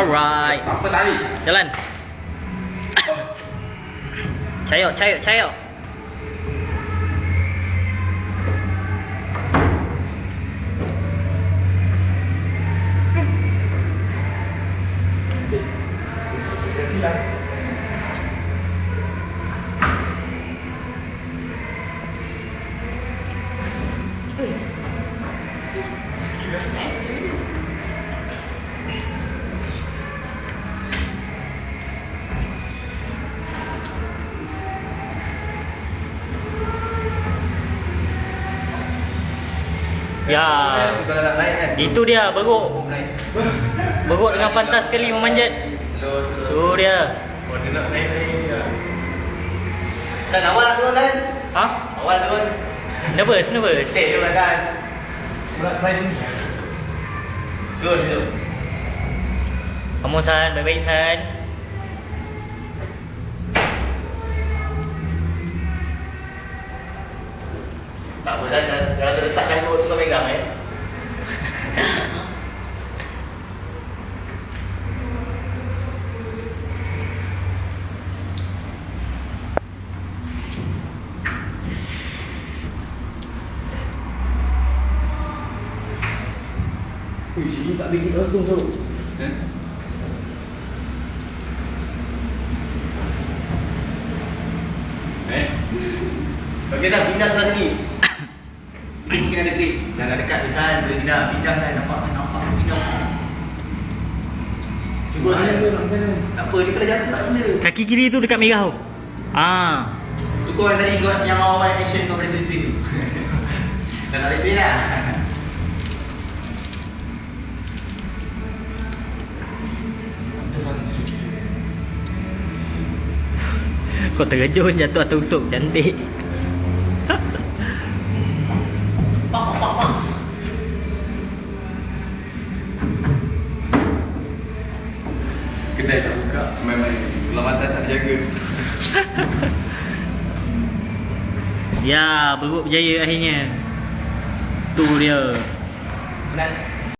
Alright. Trở lên. cháy rồi, cháy rồi, cháy rồi. Ui. Nice. Ya. Kalau nak naik kan. Itu dia beruk. Beruk dengan pantas sekali memanjat. Slow, Tu dia. Oh, dia nak naik naik. Kan awal lah turun kan? Ha? Awal turun. Nervous, nervous. Stay tu kan dance. Berat try sini. Turun tu. Kamu San, baik-baik San. Tak apa dah, dah, dah letakkan tu tu kau pegang eh. Ui, sini tak boleh kita langsung tu. Eh? Okey dah pindah sebelah sini. Sini mungkin ada grip. Jangan dekat di sana boleh pindah. Pindah dah nampak nampak pindah. Cuba Mana saja. tu nak sana? Tak apa dia kena jatuh tak benda. Kaki kiri tu dekat merah tu. Ah. Tu kau yang tadi kau yang awal action kau boleh twist tu. Dah tak boleh lah. Kau terjun jatuh atas usuk cantik. Kedai tak buka. Memang lamatan tak jaga. Ya, beruk berjaya akhirnya. Tu dia. Penat.